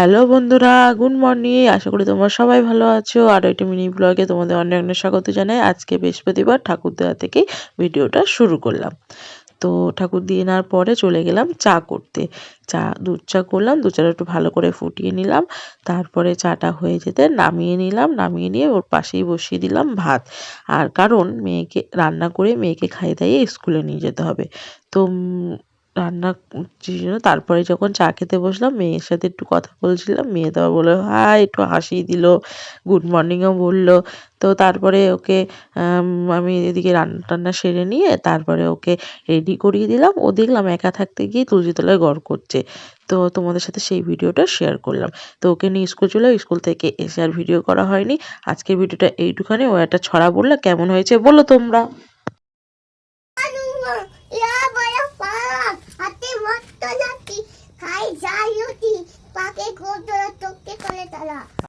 Hello বন্ধুরা, good morning. আশা করি তোমরা সবাই ভালো আছো। আর একটি মিনি ব্লগে তোমাদের অনেক অনেক স্বাগত জানাই। আজকে বৃহস্পতিবার, ঠাকুর দেওয়া থেকেই ভিডিওটা শুরু করলাম। তো ঠাকুর দিয়ে নেওয়ার পরে চলে গেলাম চা করতে। চা, দুধ চা করলাম, দুধ চাটা একটু ভালো করে ফুটিয়ে নিলাম। তারপরে চাটা হয়ে যেতে নামিয়ে নিলাম, নামিয়ে নিয়ে ওর পাশেই বসিয়ে দিলাম ভাত। আর কারণ মেয়েকে রান্না করে মেয়েকে খাইয়ে দাইয়ে স্কুলে নিয়ে যেতে হবে। তো রান্না জন্য তারপরে যখন চা খেতে বসলাম, মেয়ের সাথে একটু কথা বলছিলাম। মেয়ে তো বলল হাই একটু হাসি দিল গুড মর্নিংও বলল। তো তারপরে ওকে, আমি এদিকে রান্না টান্না সেরে নিয়ে তারপরে ওকে রেডি করিয়ে দিলাম। ও দেখলাম একা থাকতে গিয়ে তুলসী তলায় গড় করছে। তো তোমাদের সাথে সেই ভিডিওটা শেয়ার করলাম। তো ওকে নিয়ে স্কুল চলে স্কুল থেকে এসে আর ভিডিও করা হয়নি। আজকের ভিডিওটা এইটুখানি। ও একটা ছড়া বলল, কেমন হয়েছে? বলো তোমরা। Anak.